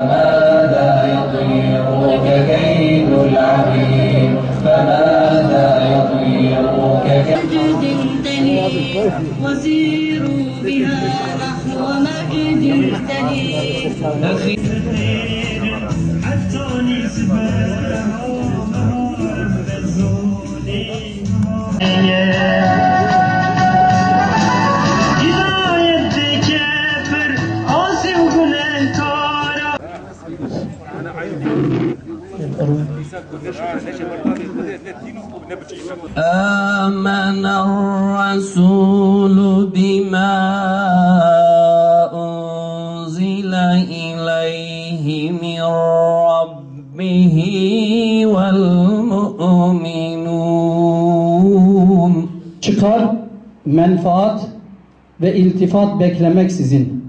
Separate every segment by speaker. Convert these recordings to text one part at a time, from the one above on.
Speaker 1: فماذا يطيرك كيد العبيد؟ فماذا يطيرك كيد
Speaker 2: تليد وسيروا بها نحو
Speaker 3: مئد تليد
Speaker 1: آمن الرسول بما أنزل إليه من ربه والمؤمنون
Speaker 4: çıkar, menfaat ve iltifat beklemeksizin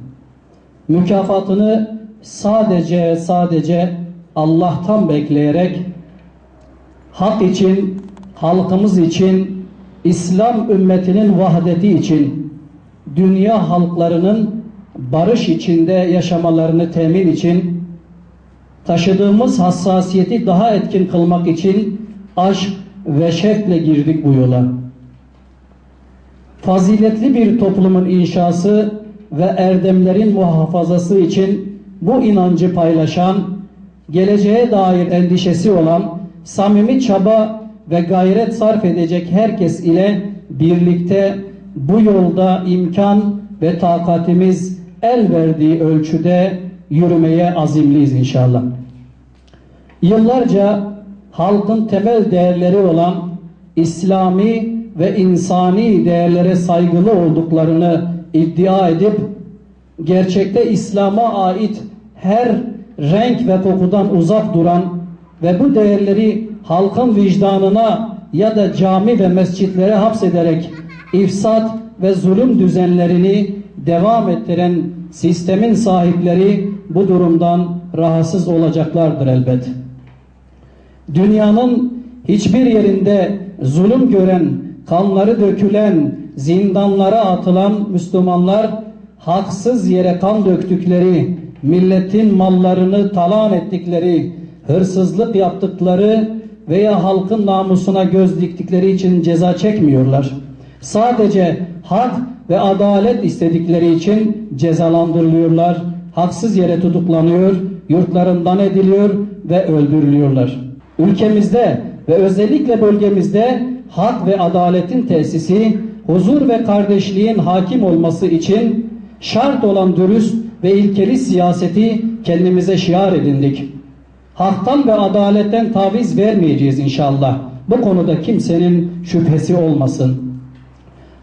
Speaker 4: mükafatını sadece sadece Allah'tan bekleyerek hak için, halkımız için, İslam ümmetinin vahdeti için, dünya halklarının barış içinde yaşamalarını temin için, taşıdığımız hassasiyeti daha etkin kılmak için aşk ve şevkle girdik bu yola. Faziletli bir toplumun inşası ve erdemlerin muhafazası için bu inancı paylaşan, geleceğe dair endişesi olan, samimi çaba ve gayret sarf edecek herkes ile birlikte bu yolda imkan ve takatimiz el verdiği ölçüde yürümeye azimliyiz inşallah. Yıllarca halkın temel değerleri olan İslami ve insani değerlere saygılı olduklarını iddia edip gerçekte İslam'a ait her renk ve kokudan uzak duran ve bu değerleri halkın vicdanına ya da cami ve mescitlere hapsederek ifsat ve zulüm düzenlerini devam ettiren sistemin sahipleri bu durumdan rahatsız olacaklardır elbet. Dünyanın hiçbir yerinde zulüm gören, kanları dökülen, zindanlara atılan Müslümanlar haksız yere kan döktükleri, milletin mallarını talan ettikleri, hırsızlık yaptıkları veya halkın namusuna göz diktikleri için ceza çekmiyorlar. Sadece hak ve adalet istedikleri için cezalandırılıyorlar, haksız yere tutuklanıyor, yurtlarından ediliyor ve öldürülüyorlar. Ülkemizde ve özellikle bölgemizde hak ve adaletin tesisi, huzur ve kardeşliğin hakim olması için şart olan dürüst ve ilkeli siyaseti kendimize şiar edindik. Haktan ve adaletten taviz vermeyeceğiz inşallah. Bu konuda kimsenin şüphesi olmasın.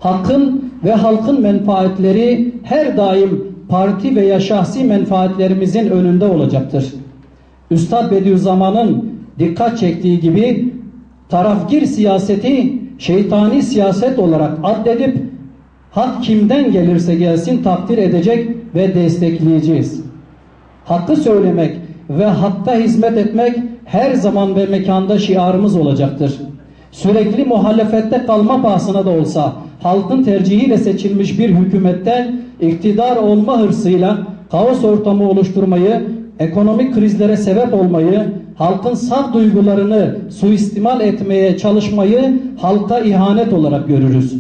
Speaker 4: Hakkın ve halkın menfaatleri her daim parti veya şahsi menfaatlerimizin önünde olacaktır. Üstad Bediüzzaman'ın dikkat çektiği gibi tarafgir siyaseti şeytani siyaset olarak addedip hak kimden gelirse gelsin takdir edecek ve destekleyeceğiz. Hakkı söylemek ve hakka hizmet etmek her zaman ve mekanda şiarımız olacaktır. Sürekli muhalefette kalma pahasına da olsa halkın tercihiyle seçilmiş bir hükümetten iktidar olma hırsıyla kaos ortamı oluşturmayı, ekonomik krizlere sebep olmayı, halkın saf duygularını suistimal etmeye çalışmayı halka ihanet olarak görürüz.